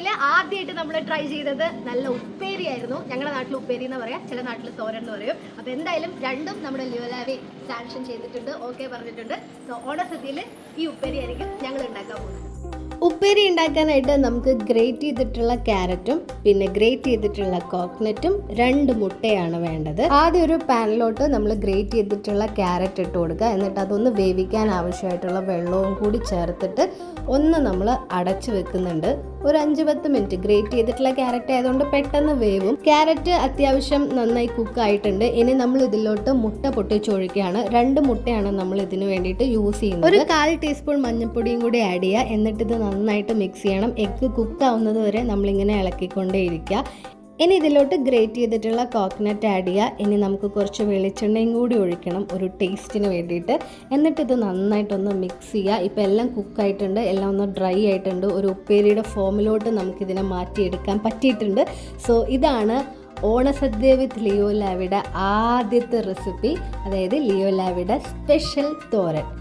ഡിഷയിൽ ആദ്യമായിട്ട് നമ്മൾ ട്രൈ ചെയ്തത് നല്ല ഉപ്പേരി ആയിരുന്നു. ഞങ്ങളുടെ നാട്ടിൽ ഉപ്പേരി എന്ന് പറയാം. ചില നാട്ടിൽ തോരൻ എന്ന് പറയും. അപ്പോൾ എന്തായാലും രണ്ടും നമ്മുടെ ലിയോലാവി സാങ്ഷൻ ചെയ്തിട്ടുണ്ട്. ഓക്കെ പറഞ്ഞിട്ടുണ്ട്. സോ ഓണസദ്യയിൽ ഈ ഉപ്പേരി ആയിരിക്കും ഞങ്ങൾ ഉണ്ടാക്കാൻ പോകുന്നത്. ഉപ്പേരി ഉണ്ടാക്കാനായിട്ട് നമുക്ക് ഗ്രേറ്റ് ചെയ്തിട്ടുള്ള ക്യാരറ്റും പിന്നെ ഗ്രേറ്റ് ചെയ്തിട്ടുള്ള കോക്കനറ്റും രണ്ട് മുട്ടയാണ് വേണ്ടത്. ആദ്യം ഒരു പാനിലോട്ട് നമ്മൾ ഗ്രേറ്റ് ചെയ്തിട്ടുള്ള ക്യാരറ്റ് ഇട്ട് കൊടുക്കുക. എന്നിട്ട് അതൊന്ന് വേവിക്കാൻ ആവശ്യമായിട്ടുള്ള വെള്ളവും കൂടി ചേർത്തിട്ട് ഒന്ന് നമ്മൾ അടച്ചു വെക്കുന്നുണ്ട്. ഒരു അഞ്ച് പത്ത് മിനിറ്റ് ഗ്രേറ്റ് ചെയ്തിട്ടുള്ള ക്യാരറ്റ് ആയതുകൊണ്ട് പെട്ടെന്ന് വേവും. ക്യാരറ്റ് അത്യാവശ്യം നന്നായി കുക്ക് ആയിട്ടുണ്ട്. ഇനി നമ്മൾ ഇതിലോട്ട് മുട്ട പൊട്ടിച്ചൊഴിക്കുകയാണ്. രണ്ട് മുട്ടയാണ് നമ്മൾ ഇതിന് വേണ്ടിയിട്ട് യൂസ് ചെയ്യുന്നത്. ഒരു കാൽ ടീസ്പൂൺ മഞ്ഞൾപ്പൊടിയും കൂടി ആഡ് ചെയ്യുക. എന്നിട്ട് ഇത് നന്നായിട്ട് മിക്സ് ചെയ്യണം. എഗ്ഗ് കുക്ക് ആവുന്നത് വരെ നമ്മളിങ്ങനെ ഇളക്കിക്കൊണ്ടേ ഇരിക്കുക ഇനി ഇതിലോട്ട് ഗ്രേറ്റ് ചെയ്തിട്ടുള്ള കോക്കനട്ട് ആഡ് ചെയ്യുക. ഇനി നമുക്ക് കുറച്ച് വെളിച്ചെണ്ണയും കൂടി ഒഴിക്കണം ഒരു ടേസ്റ്റിന് വേണ്ടിയിട്ട്. എന്നിട്ട് ഇത് നന്നായിട്ടൊന്ന് മിക്സ് ചെയ്യുക. ഇപ്പോൾ എല്ലാം കുക്കായിട്ടുണ്ട് എല്ലാം ഒന്ന് ഡ്രൈ ആയിട്ടുണ്ട്. ഒരു ഉപ്പേരിയുടെ ഫോമിലോട്ട് നമുക്കിതിനെ മാറ്റിയെടുക്കാൻ പറ്റിയിട്ടുണ്ട്. സോ ഇതാണ് ഓണസദ്യ വിത്ത് ലിയോ ലാവിയുടെ ആദ്യത്തെ റെസിപ്പി അതായത് ലിയോ ലാവിയുടെ സ്പെഷ്യൽ തോരൻ.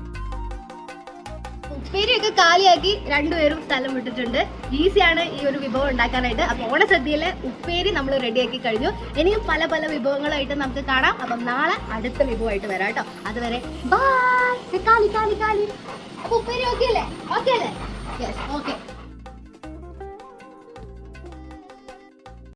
ഉപ്പേരിയൊക്കെ കാലിയാക്കി രണ്ടുപേരും സ്ഥലം വിട്ടിട്ടുണ്ട്. ഈസിയാണ് ഈ ഒരു വിഭവം ഉണ്ടാക്കാനായിട്ട്. അപ്പോൾ ഓണസദ്യയിലെ ഉപ്പേരി നമ്മൾ റെഡിയാക്കി കഴിഞ്ഞു. ഇനിയും പല പല വിഭവങ്ങളായിട്ട് നമുക്ക് കാണാം. അപ്പം നാളെ അടുത്ത വിഭവമായിട്ട് വരാം കേട്ടോ. അതുവരെ ബൈ കാലി കാലി കാലി. ഉപ്പേരി ഓക്കെ അല്ലേ? ഓക്കെ അല്ലേ? Yes okay